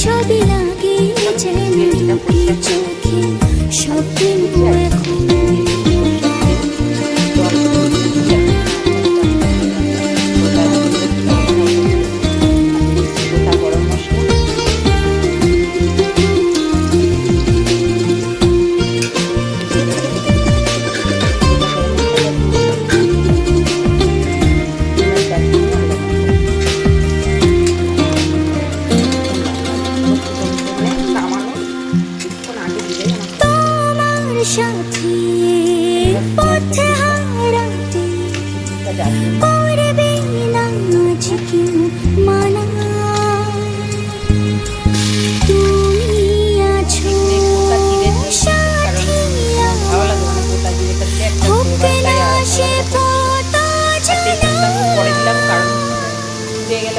সবই লাগে চোখে স্বপ্ন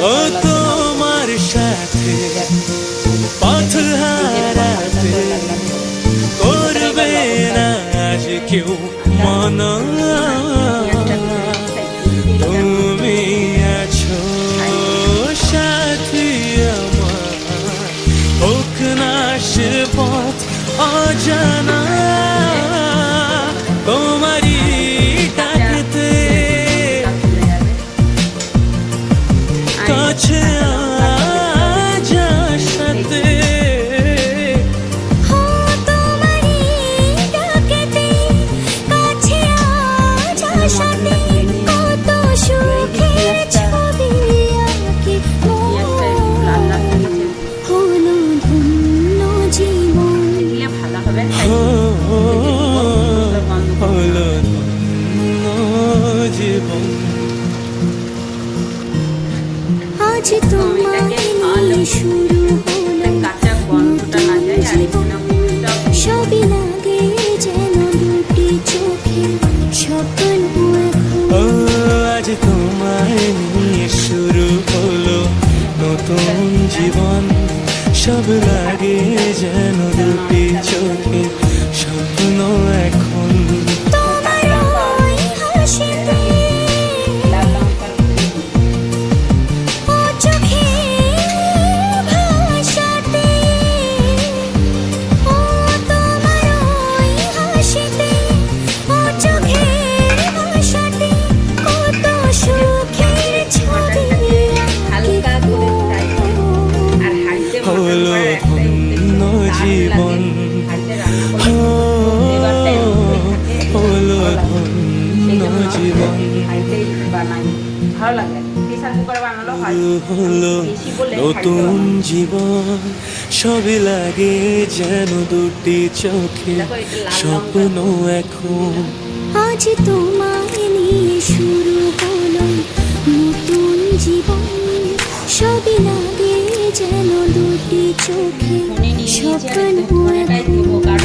ও তোমার সাথে পথ হারাতে করবে না আজ কেউ মনা অজানা হলো জীবন আজ তোমাকে শুরু হলো নতুন জীবন। সবই লাগে যেন দুটি চোখে এখন। ও আজ তোমায় নিয়ে শুরু হলো নতুন জীবন। সব জীবন নতুন জীবন সবই লাগে যেন দুটি চোখে। স্বপ্ন এখন। আজ তোমায় নিয়ে শুরু হলো নতুন জীবন। সবই লাগে যেন দুটি চোখে। স্বপ্ন আমি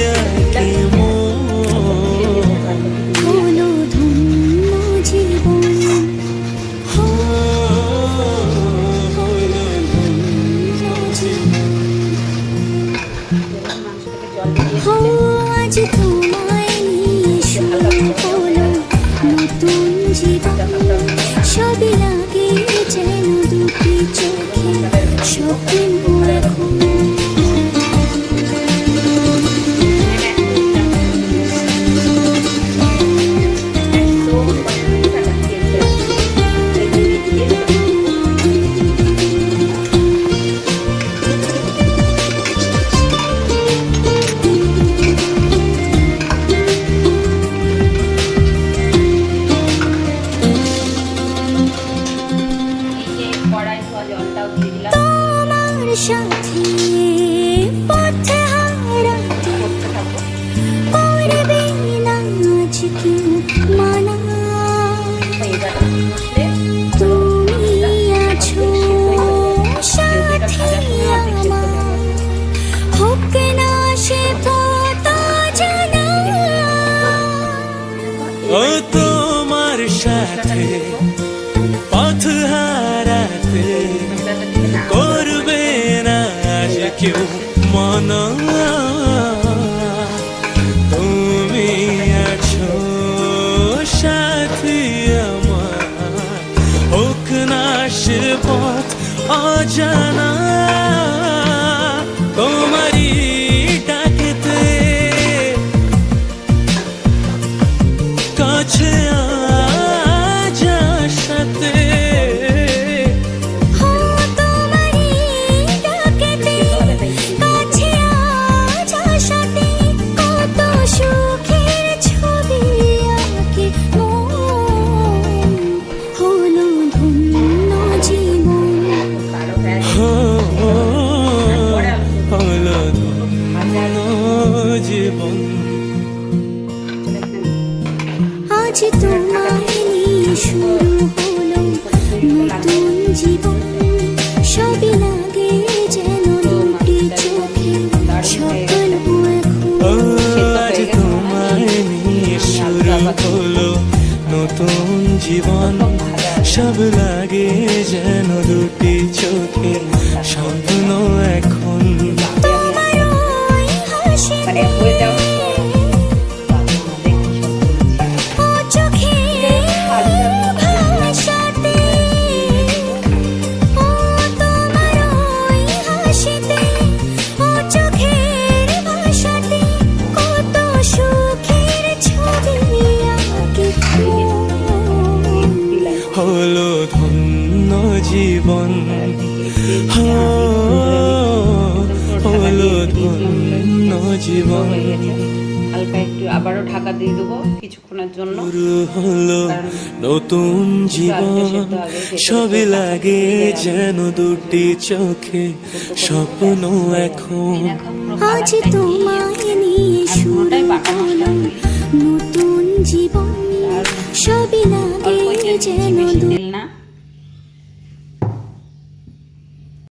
ও তোমার সাথে পথ হারাতে করবে না আজ কেউ মনা তুমি আছো সাথী আমার। হোক না সে পথ অজানা। জীবন সবই লাগে যেন দুটি চোখে স্বপ্ন আজ তোমায় নিয়ে শুরু হলো নতুন জীবন। সব লাগে যেন দুটি চোখে স্বপ্ন এখন। তোমার হাসি হো, হলো ধন্য জীবন হালকা একটু আবারও ঢাকা দিয়ে দেবো কিছুক্ষণের জন্য। হলো নতুন জীবন। সবই লাগে যেন দুটি চোখে স্বপ্ন এখন। আজ তোমায় নিয়ে শুরু নতুন জীবন। সবই লাগে যেন দু